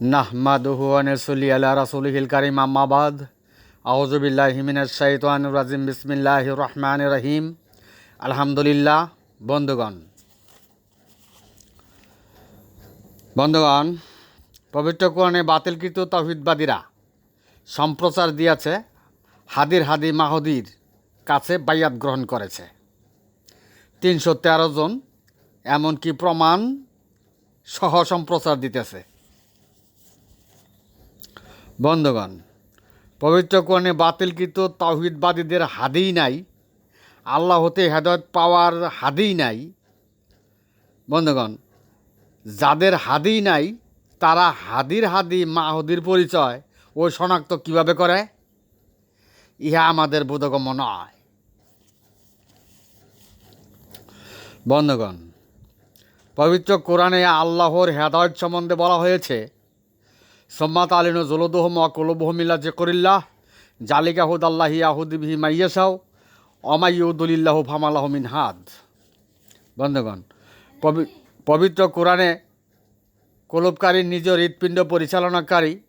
নাহমাদুহু আনসুলি আলা রাসুলহিল কারিম আম্মাবাদ আউজুবিল্লাহ হিমিনাজ শাইতান রাজিম বিসমিল্লাহ রহমান রহিম আলহামদুলিল্লাহ বন্ধুগণ। বন্ধুগণ, পবিত্র কোরআনে বাতিলকৃত তৌহিদবাদীরা সম্প্রচার দিয়েছে, হাদির হাদি মাহদির কাছে বাইয়াত গ্রহণ করেছে। তিনশো তেরো জন এমনকি প্রমাণ সহ সম্প্রচার দিতেছে। বন্ধুগণ, পবিত্র কোরআনে বাতিলকৃত তাওহিদবাদীদের হাদিই নাই আল্লাহ হতে হেদায়ত পাওয়ার হাদিই নাই। বন্ধুগণ, যাদের হাদিই নাই, তারা হাদির হাদি মাহদির পরিচয় ও শনাক্ত কীভাবে করে? ইহা আমাদের বোধগম্য নয়। বন্ধগণ, পবিত্র কোরআনে আল্লাহর হেদায়ত সম্বন্ধে বলা হয়েছে সম্মাত আলিন জলদোহম কলবহমিল্লা যে করিল্লাহ জালিকা হুদ আল্লাহ ইয়াহুদিবিহি মাইয়াসাও অমাইউদুলিল্লাহ ফামালাহ মিন হাদ। বন্ধুগণ, পবি- পবিত্র কোরআনে কলবকারী নিজ হৃৎপিণ্ড পরিচালনাকারী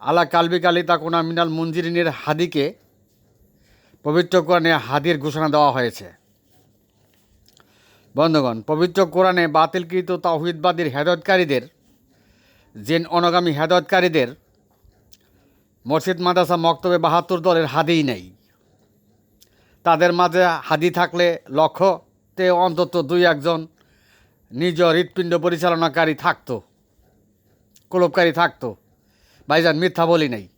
আলা কালবি কালী তাকুনা মিনাল মঞ্জিরিনের হাদিকে পবিত্র কোরআনে হাদির ঘোষণা দেওয়া হয়েছে। বন্ধুগণ, পবিত্র কোরআনে বাতিলকৃত তাওহিদবাদীর হেদায়তকারীদের জেন অনগামী হেদায়তকারীদের মসজিদ, মাদ্রাসা, মক্তবে বাহাত্তর দলের হাদিই নেই। তাদের মাঝে হাদি থাকলে লক্ষ্যতে অন্তত দুই একজন নিজ হৃৎপিণ্ড পরিচালনাকারী থাকতো কলবকারী থাকতো, ভাইজান মিথ্যা বলি নাই।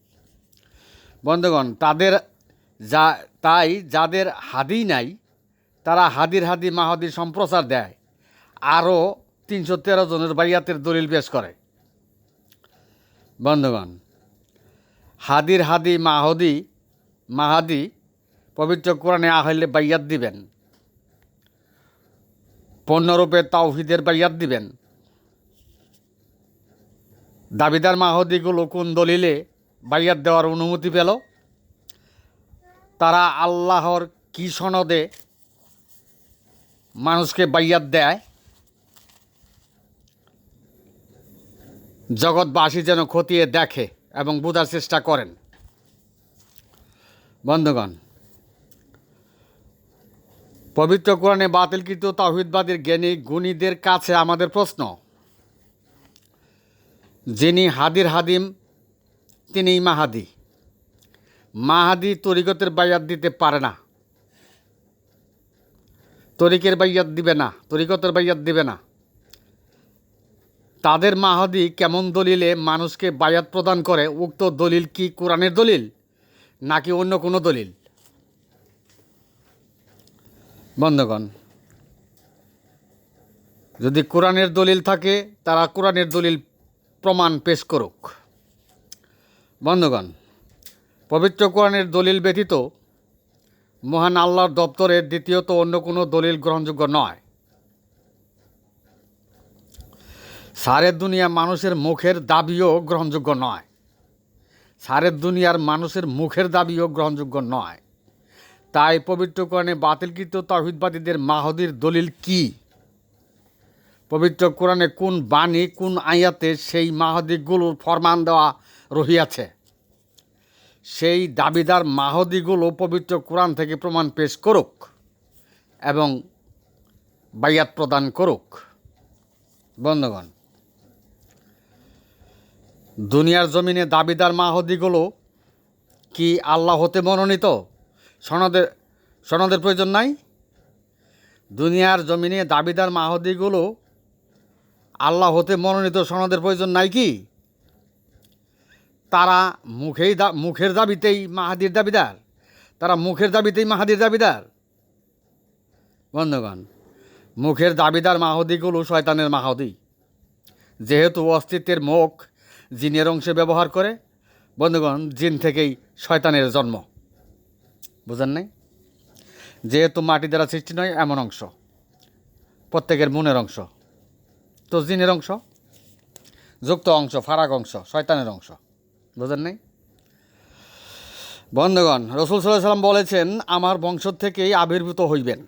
বন্ধুগণ, তাদের যা, তাই যাদের হাদি নাই, তারা হাদির হাদি মাহাদির সম্প্রচার দেয়। আরও তিনশো তেরো জনের বাইয়াতের দলিল পেশ করে। বন্ধুগণ, হাদির হাদি মাহদি, মাহাদি পবিত্র কোরআনে আহলে বাইয়াত দিবেন। পণ্যরূপে তাওহিদের বাইয়াত দিবেন। দাবিদার মাহদিগুলো কোন দলিলে বাইয়াত দেওয়ার অনুমতি পেল? তারা আল্লাহর কি সনদে মানুষকে বাইয়াত দেয়? জগৎবাসী যেন খতিয়ে দেখে এবং বোঝার চেষ্টা করেন। বন্ধুগণ, পবিত্র কোরআনে বাতিলকৃত তাহিদবাদীর জ্ঞানী গুণীদের কাছে আমাদের প্রশ্ন। যিনি হাদির হাদিম, তিনিই মাহাদি। মাহাদি তরিকতের বাইয়াত দিতে পারে না। তরিকের বাইয়াত দিবে না, তরিকতের বাইয়াত দিবে না। তাদের মাহাদি কেমন দলিলে মানুষকে বায়াত প্রদান করে? উক্ত দলিল কি কোরআনের দলিল নাকি অন্য কোনো দলিল? বন্ধগণ, যদি কোরআনের দলিল থাকে, তারা কোরআনের দলিল প্রমাণ পেশ করুক। বন্ধগণ, পবিত্র কোরআনের দলিল ব্যতীত মহান আল্লাহর দপ্তরের দ্বিতীয়ত অন্য কোনো দলিল গ্রহণযোগ্য নয়। সারের দুনিয়া মানুষের মুখের দাবিও গ্রহণযোগ্য নয়। সারের দুনিয়ার মানুষের মুখের দাবিও গ্রহণযোগ্য নয়। তাই পবিত্র কোরআনে বাতিলকৃত তাহিদবাদীদের মাহদির দলিল কি? পবিত্র কোরআনে কোন বাণী, কোন আয়াতে সেই মাহদিগুলোর ফরমান দেওয়া রহিয়াছে? সেই দাবিদার মাহদিগুলো পবিত্র কোরআন থেকে প্রমাণ পেশ করুক এবং বাইয়াত প্রদান করুক। বন্ধুগণ দুনিয়ার জমিনে দাবিদার মাহদিগুলো কি আল্লাহ হতে মনোনীত? সনদের সনদের প্রয়োজন নাই? দুনিয়ার জমিনে দাবিদার মাহদিগুলো আল্লাহ হতে মনোনীত, সনদের প্রয়োজন নাই কি? তারা মুখেই দা, মুখের দাবিতেই মাহাদির দাবিদার। তারা মুখের দাবিতেই মাহাদির দাবিদার। বন্ধুগণ, মুখের দাবিদার মাহদিগুলো শয়তানের মাহদি। যেহেতু অস্তিত্বের মুখ জিনের অংশে ব্যবহার করে। বন্ধুগণ, জিন থেকেই শয়তানের জন্ম। বুঝেন নাই? যেহেতু মাটি দ্বারা সৃষ্টি নয়, এমন অংশ। প্রত্যেকের মনের অংশ। তো জিনের অংশ? যুক্ত অংশ, ফারাক অংশ, শয়তানের অংশ। বুঝেন নাই? বন্ধুগণ, রসুল সাল্লাহ সাল্লাম বলেছেন, আমার বংশ থেকেই আবির্ভূত হইবেন।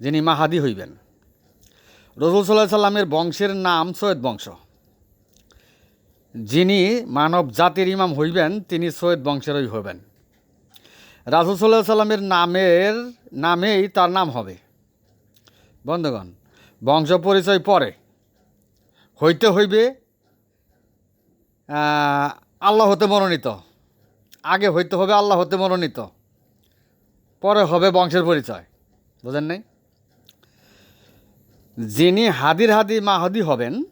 যিনি মাহাদি হইবেন। রসুল সাল্লাহ সাল্লামের বংশের নাম সৈয়দ বংশ। যিনি মানব জাতির ইমাম হইবেন, তিনি সৈয়দ বংশেরই হবেন। রাসুল সাল্লাহ সাল্লামের নামের, নামেই তার নাম হবে। বন্ধুগণ, বংশ পরিচয় পরে হইতে হইবে আল্লাহ হতে মনোনীত। আগে হইতে হবে আল্লাহ হতে মনোনীত। পরে হবে বংশের পরিচয়। বুঝেন নাই? যিনি হাদির হাদি মাহাদি হবেন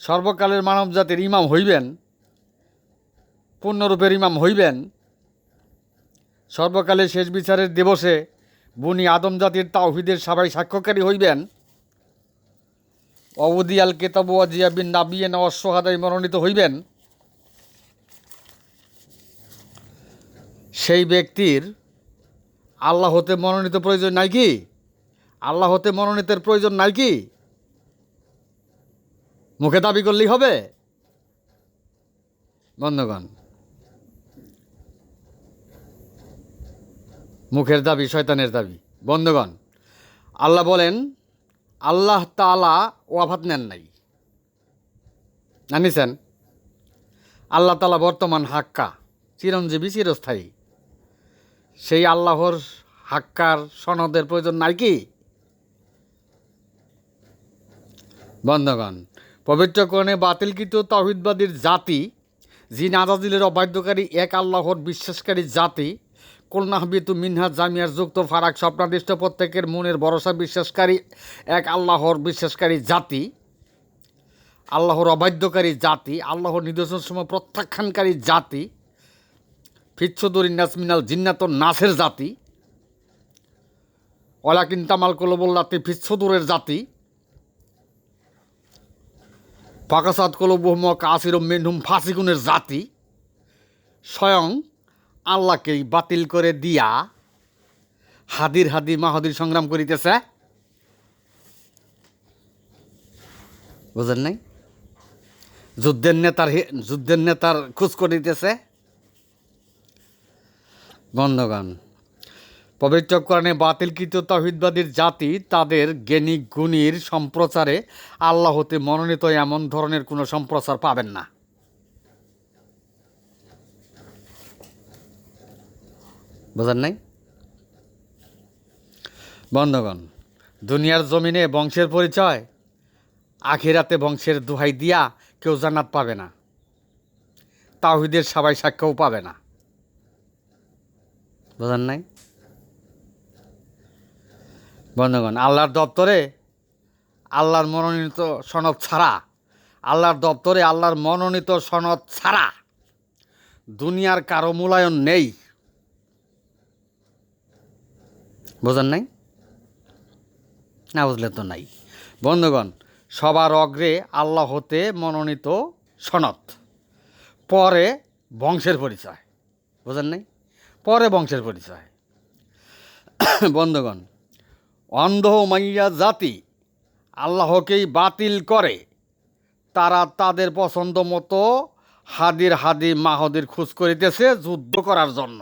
সর্বকালের মানব জাতির ইমাম হইবেন, পূর্ণরূপের ইমাম হইবেন, সর্বকালের শেষ বিচারের দিবসে বুনি আদম জাতির তাওহিদের সবাই সাক্ষ্যকারী হইবেন। অবদি আল কেতাব ওয়াজিয়া বিন নাবিয়েন অশ্বহাদাই মনোনীত হইবেন। সেই ব্যক্তির আল্লাহ হতে মনোনীত প্রয়োজন নাই কি? আল্লাহ হতে মনোনীতের প্রয়োজন নাই কি? মুখে দাবি করলেই হবে? বন্ধগণ, মুখের দাবি শয়তানের দাবি। বন্ধগণ, আল্লাহ বলেন, আল্লাহ তালা ওয়াফাত নেন নাই। জানিছেন আল্লাহ তালা বর্তমান হাক্কা, চিরঞ্জীবী, চিরস্থায়ী। সেই আল্লাহর হাক্কার সনদের প্রয়োজন নাই কি? বন্ধগণ পবিত্র কোরণে বাতিলকৃত তহিদবাদীর জাতি জি নাজাদিলের অবাধ্যকারী এক আল্লাহর বিশ্বাসকারী জাতি কল্যাণবিতু মিনহাজ জামিয়ার যুক্ত ফারাক স্বপ্নাদিষ্ট প্রত্যেকের মনের ভরসা বিশ্বাসকারী এক আল্লাহর বিশ্বাসকারী জাতি, আল্লাহর অবাধ্যকারী জাতি, আল্লাহর নিদর্শন সময় প্রত্যাখ্যানকারী জাতি ফিচ্ছদুরিন নাসমিনাল জিন্নাত নাসের জাতি ওলাকিন তামাল কলবল্লাতে ফিচ্ছদুরের জাতি ফাকাসাদ কলবহম কাসির মেনহুম ফাসিকুনের জাতি। স্বয়ং আল্লাহকেই বাতিল করে দিয়া হাদির হাদি মাহাদির সংগ্রাম করিতেছে। বুঝেন নাই? যুদ্ধের নেতার যুদ্ধের নেতার খোঁজ করিতেছে। বন্ধগণ পবিত্র কোরআনে বাতিলকৃত তহিদবাদীর জাতি তাদের জ্ঞানী গুণীর সম্প্রচারে আল্লাহ হতে মনোনীত এমন ধরনের কোনো সম্প্রচার পাবেন না। বোঝেন নাই? বন্ধগণ, দুনিয়ার জমিনে বংশের পরিচয়, আখিরাতে বংশের দোহাই দিয়া কেউ জান্নাত পাবে না। তাহিদের সবাই সাক্ষ্যও পাবে না। বোঝেন নাই? বন্ধুগণ, আল্লাহর দপ্তরে আল্লাহর মনোনীত সনদ ছাড়া, আল্লাহর দপ্তরে আল্লাহর মনোনীত সনদ ছাড়া দুনিয়ার কারও মূল্যায়ন নেই। বোঝেন নাই? না বুঝলে তো নাই। বন্ধুগণ, সবার অগ্রে আল্লাহ হতে মনোনীত সনদ, পরে বংশের পরিচয়। বোঝেন নাই? পরে বংশের পরিচয়। বন্ধুগণ অন্ধ মাইয়া জাতি, আল্লাহকেই বাতিল করে। তারা তাদের পছন্দ মতো হাদির হাদি মাহদির খোঁজ করিতেছে যুদ্ধ করার জন্য।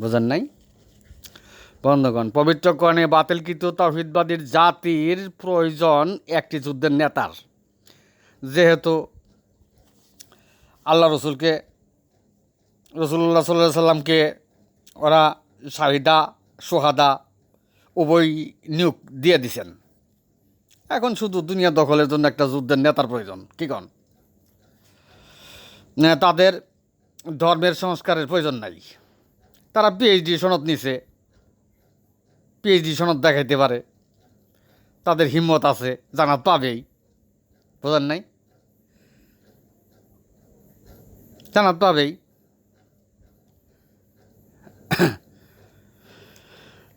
বুঝেন নাই? বন্ধগণ, পবিত্র কোরআনে বাতিলকৃত তৌহিদবাদীর জাতির প্রয়োজন একটি যুদ্ধের নেতার। যেহেতু আল্লাহ রসুলকে, রসুল্লাহ সাল্লাহ সাল্লামকে ওরা শাহিদা সোহাদা উভয় নিয়োগ দিয়ে দিছেন। এখন শুধু দুনিয়া দখলের জন্য একটা যুদ্ধের নেতার প্রয়োজন, কি কন? তাদের ধর্মের সংস্কারের প্রয়োজন নাই। তারা পিএইচডি সনদ নিছে পিএইচডি সনদ দেখাইতে পারে। তাদের হিম্মত আছে, জানা পাবেই। বোঝেন নাই? জানাত পাবেই।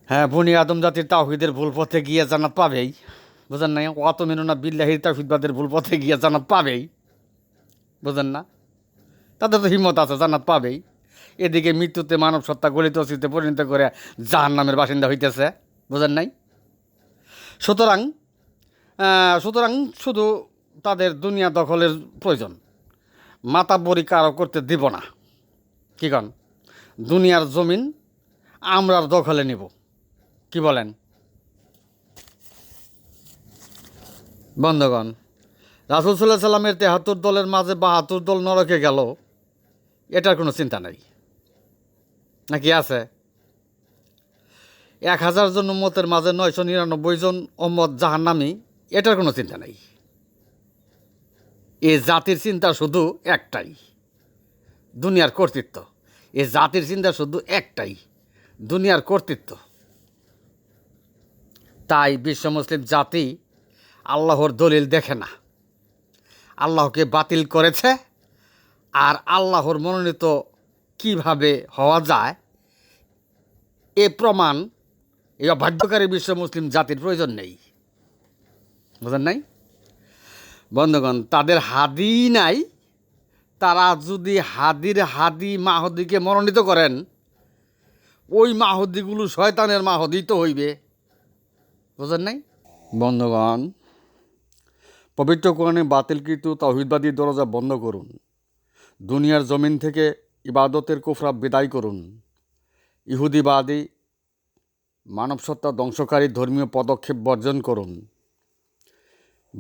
হ্যাঁ বনি আদম জাতির তাহিদের ভুল পথে গিয়ে জানাত পাবেই। বুঝেন নাই? অত মেনুনা বিল্লাহির তাহিদবাদের ভুল পথে গিয়ে জানাত পাবেই। বুঝেন না? তাদের তো হিম্মত আছে, জান্নাত পাবেই। এদিকে মৃত্যুতে মানব সত্তা গলিত অস্তিত্বে পরিণত করে জাহান নামের বাসিন্দা হইতেছে। বুঝেন নাই? সুতরাং সুতরাং শুধু তাদের দুনিয়া দখলের প্রয়োজন। মাতা বড়ি কারও করতে দিব না। কি কন? দুনিয়ার জমিন আমরার দখলে নিব। কি বলেন? বন্ধগণ, রাসুল সাল্লাহ সাল্লামের তেহাত্তর দলের মাঝে বাহাত্তর দল নরকে গেল, এটার কোনো চিন্তা নাই। নাকি আছে? এক হাজার জন উম্মতের মাঝে নয়শো নিরানব্বই জন ওম্মত জাহান্নামি, এটার কোনো চিন্তা নাই। এ জাতির চিন্তা শুধু একটাই, দুনিয়ার কর্তৃত্ব। এ জাতির চিন্তা শুধু একটাই, দুনিয়ার কর্তৃত্ব। তাই বিশ্ব মুসলিম জাতি আল্লাহর দলিল দেখে না। আল্লাহকে বাতিল করেছে আর আল্লাহর মনোনীত কীভাবে হওয়া যায় এ প্রমাণ এই অবাধ্যকারী বিশ্ব মুসলিম জাতির প্রয়োজন নেই। বুঝেন নাই? বন্ধুগণ, তাদের হাদি নাই। তারা যদি হাদির হাদি মাহদিকে মনোনীত করেন, ওই মাহদিগুলো শয়তানের মাহদি তো হইবে। বুঝেন নাই? বন্ধুগণ, পবিত্র কোরআনে বাতিলকৃত তহিদবাদী দরজা বন্ধ করুন। দুনিয়ার জমিন থেকে ইবাদতের কুফরা বিদায় করুন। ইহুদিবাদী মানবসত্তা ধ্বংসকারী ধর্মীয় পদক্ষেপ বর্জন করুন।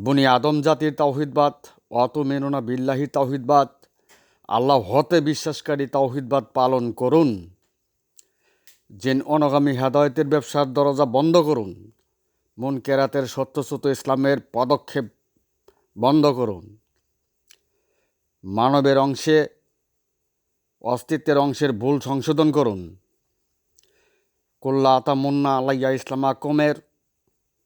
বনি আদম জাতির তাওহিদবাদ অত মেনুনা বিল্লাহি তাওহিদবাদ আল্লাহ হতে বিশ্বাসকারী তাওহিদবাদ পালন করুন। জেন অনগামী হেদায়তের ব্যবসার দরজা বন্ধ করুন। মন কেরাতের সত্যসূত ইসলামের পদক্ষেপ বন্ধ করুন। মানবের অংশে, অস্তিত্বের অংশের ভুল সংশোধন করুন। কোল্লা আতা মুন্না আলাইয়া ইসলামা কমের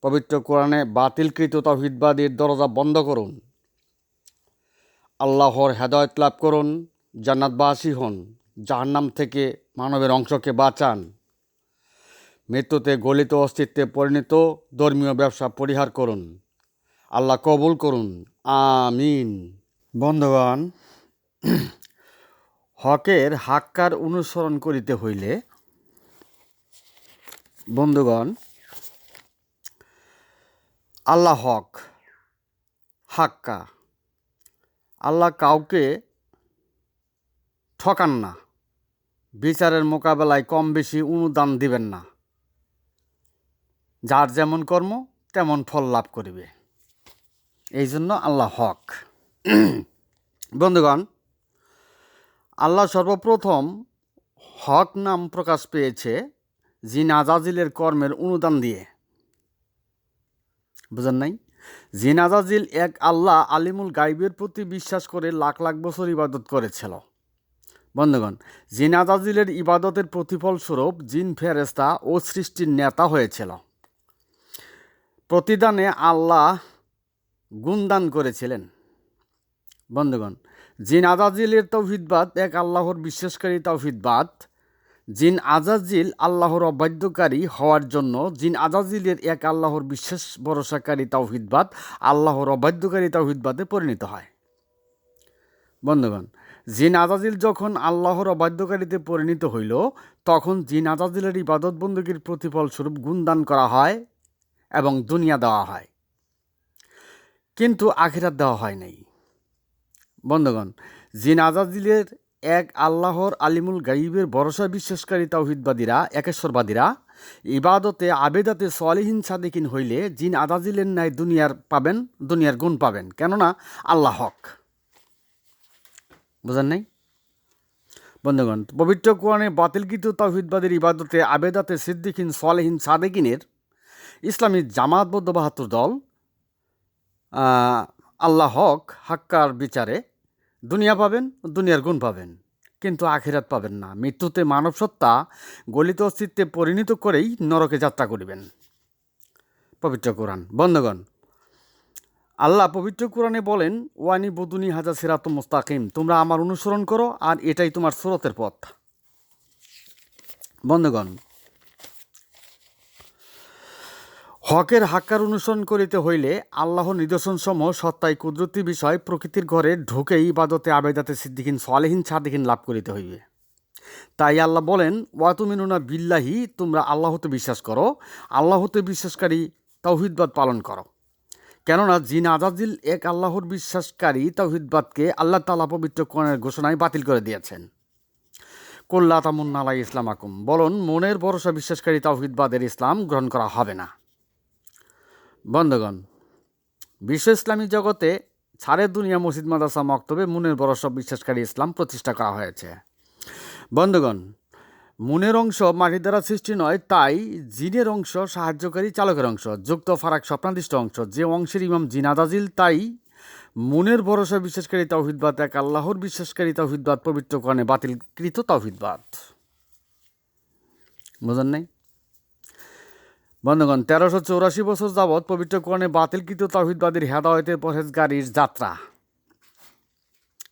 পবিত্র কোরআনে বাতিলকৃত তহিদবাদীর দরজা বন্ধ করুন। আল্লাহর হেদায়ত লাভ করুন, জান্নাতবাসী হন, জাহান্নাম থেকে মানবের অংশকে বাঁচান। মৃত্যুতে গলিত অস্তিত্বে পরিণত ধর্মীয় ব্যবসা পরিহার করুন। আল্লাহ কবুল করুন। আমিন। বন্ধুগণ, হকের হাক্কার অনুসরণ করিতে হইলে, বন্ধুগণ, আল্লাহ হক, হাক্কা। আল্লাহ কাউকে ঠকান না। বিচারের মোকাবেলায় কম বেশি অনুদান দিবেন না। যার যেমন কর্ম, তেমন ফল লাভ করিবে। এই জন্য আল্লাহ হক। বন্ধুগণ, আল্লাহ সর্বপ্রথম হক নাম প্রকাশ পেয়েছে জিন আজাজিলের কর্মের অনুদান দিয়ে। বুঝেন নাই? জিন আজাজিল এক আল্লাহ আলিমুল গাইবের প্রতি বিশ্বাস করে লাখ লাখ বছর ইবাদত করেছিল। বন্ধুগণ জিন আজাজিলের ইবাদতের প্রতিফল স্বরূপ জিন ফেরেস্তা ও সৃষ্টির নেতা হয়েছিল। প্রতিদানে আল্লাহ গুণদান করেছিলেন। বন্ধুগণ, জিন আজাজিলের তৌহিদবাদ এক আল্লাহর বিশ্বাসকারী তৌহিদবাদ জিন আজাজিল আল্লাহর অবাধ্যকারী হওয়ার জন্য জিন আজাজিলের এক আল্লাহর বিশ্বাস ভরসাকারী তৌহিদবাদ আল্লাহর অবাধ্যকারী তৌহিদবাদে পরিণত হয়। বন্ধুগণ, জিন আজাজিল যখন আল্লাহর অবাধ্যকারীতে পরিণত হইল, তখন জিন আজাজিলের ইবাদত বন্দুকির প্রতিফলস্বরূপ গুণদান করা হয়। এবং দুনিয়া দেওয়া হয়। কিন্তু আখিরাত দেওয়া হয় নাই। বন্ধুগণ জিন আজাজিলের এক আল্লাহর আলিমুল গাইবের ভরসা বিশ্বাসকারী তাওহিদবাদীরা, একেশ্বরবাদীরা ইবাদতে আবেদাতে সোয়ালিহীন সাদিকিন হইলে জিন আজাজিলের ন্যায় দুনিয়ার পাবেন, দুনিয়ার গুণ পাবেন। কেননা আল্লাহ হক। বুঝেন নাই? বন্ধুগণ, পবিত্র কোরআনে বাতিলকৃত তাওহিদবাদীর ইবাদতে আবেদাতে সিদ্দিকিন সোয়ালিহীন সাদেকিনের ইসলামী জামাতবদ্ধ বাহাত্তর দল আল্লাহ হক, হাক্কার বিচারে দুনিয়া পাবেন, দুনিয়ার গুণ পাবেন, কিন্তু আখিরাত পাবেন না। মৃত্যুতে মানব সত্তা গলিত অস্তিত্বে পরিণত করেই নরকে যাত্রা করিবেন। পবিত্র কোরআন। বন্ধগণ, আল্লাহ পবিত্র কোরআনে বলেন, ওয়ানি বুদুনি হাজা সিরাত মুস্তাকিম। তোমরা আমার অনুসরণ করো, আর এটাই তোমার স্রোতের পথ। বন্ধগণ হকের হাক্কার অনুসরণ করিতে হইলে আল্লাহ নিদর্শনসমূহ সত্তাই কুদরতি বিষয় প্রকৃতির ঘরে ঢুকে ইবাদতে আবেদাতে সিদ্দিকিন সোয়ালেহীন ছাদিকিন লাভ করিতে হইবে। তাই আল্লাহ বলেন ওয়াতুমিনুনা বিল্লাহি, তোমরা আল্লাহতে বিশ্বাস করো, আল্লাহতে বিশ্বাসকারী তৌহিদবাদ পালন করো। কেননা জিন আজাজিল এক আল্লাহর বিশ্বাসকারী তৌহিদবাদকে আল্লাহ তালা পবিত্র কোরআনের ঘোষণায় বাতিল করে দিয়েছেন। কল্লা তামুন্না আলাই ইসলাম আকুম বলুন, মনের ভরসা বিশ্বাসকারী তাওহিদবাদের ইসলাম গ্রহণ করা হবে না। বন্ধগণ, বিশ্ব ইসলামী জগতে ছাড়ে দুনিয়া মসজিদ, মাদ্রাসা, মক্তবে মুনের বড় সব বিশ্বাসকারী ইসলাম প্রতিষ্ঠা করা হয়েছে। বন্ধগণ, মুনের অংশ মাটির দ্বারা সৃষ্টি নয়, তাই জিনের অংশ, সাহায্যকারী চালকের অংশ, যুক্ত ফারাক স্বপ্নাদিষ্ট অংশ, যে অংশের ইমাম জিনাদাজিল তাই মুনের ভরসা বিশ্বাসকারী তাওহিদবাদ এক আল্লাহর বিশ্বাসকারী তাওহিদবাদ পবিত্র বাতিলকৃত তাওহিদবাদ বুঝেন নাই? বন্ধুগণ তেরোশো চৌরাশি বছর যাবৎ পবিত্র কোরআনে বাতিলকৃত তাওহিদবাদীর হেদায়তের পরহেজগারির যাত্রা।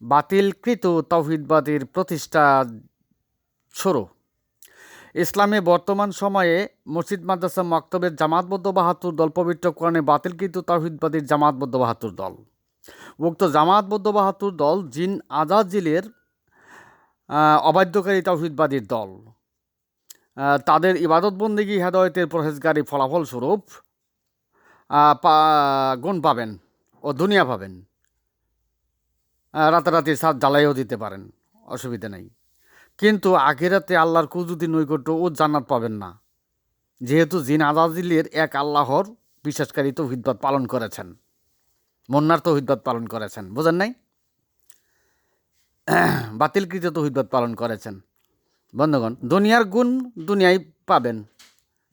বাতিলকৃত তাওহিদবাদীর প্রতিষ্ঠা শুরু। ইসলামে বর্তমান সময়ে মসজিদ মাদ্রাসা মক্তবের জামাতবদ্ধ বাহাত্তর দল পবিত্র কোরআনে বাতিলকৃত তাওহিদবাদীর জামাতবদ্ধ বাহাত্তর দল। উক্ত জামাতবদ্ধ বাহাত্তর দল জিন আজাজিলের আহ, অবাধ্যকারী তাওহিদবাদীর দল। তাদের ইবাদত বন্দিগি হেদায়তের পরহেজগারী ফলাফলস্বরূপ গুণ পাবেন ও দুনিয়া পাবেন। রাতারাতি সাত জ্বালাইও দিতে পারেন, অসুবিধা নেই। কিন্তু আখিরাতে আল্লাহর কুজুতি নৈকট্য ও জান্নাত পাবেন না। যেহেতু জিন আজাজিলের এক আল্লাহর বিশ্বাসকারী তৌহিদবাদ পালন করেছেন, মন্নার তৌহিদবাদ পালন করেছেন, বোঝেন নাই? বাতিলকৃত তৌহিদবাদ পালন করেছেন। বন্ধুগণ, দুনিয়ার গুণ দুনিয়ায় পাবেন।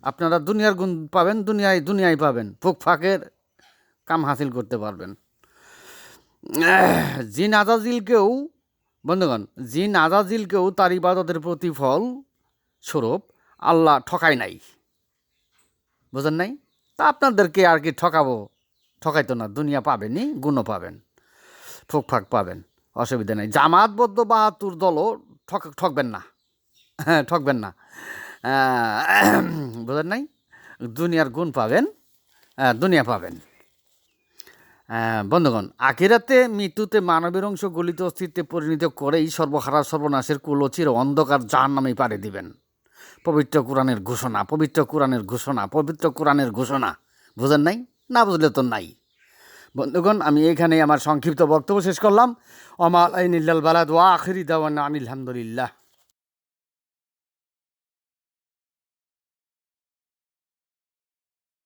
আপনারা দুনিয়ার গুণ পাবেন দুনিয়ায় দুনিয়ায় পাবেন। ফুক ফাঁকের কাম হাসিল করতে পারবেন। জিন আজাজিলকেও, বন্ধুগণ, জিন আজাজিলকেও তার ইবাদতের প্রতিফল স্বরূপ আল্লাহ ঠকায় নাই। বুঝেন নাই? তা আপনাদেরকে আর কি ঠকাবো? ঠকাইতো না, দুনিয়া পাবেনই, গুণও পাবেন, ফুক ফাঁক পাবেন, অসুবিধা নেই। জামাতবদ্ধ বাহাত্তর দলও ঠক, ঠকবেন না। ঠকবেন না। বুঝেন নাই? দুনিয়ার গুণ পাবেন দুনিয়া পাবেন। বন্ধুগণ, আখিরাতে মৃত্যুতে মানবের অংশ গলিত অস্তিত্বে পরিণত করেই সর্বহারা, সর্বনাশের কুলচির অন্ধকার জাহান নামে পারে দিবেন। পবিত্র কোরআনের ঘোষণা, পবিত্র কোরআনের ঘোষণা, পবিত্র কোরআনের ঘোষণা। বুঝেন নাই? না বুঝলে তো নাই। বন্ধুগণ, আমি এখানে আমার সংক্ষিপ্ত বক্তব্য শেষ করলাম। অমাল আইনিল্লাল বালাদ ওয়া আখিরি দাওয়ান আনিল হামদুলিল্লাহ।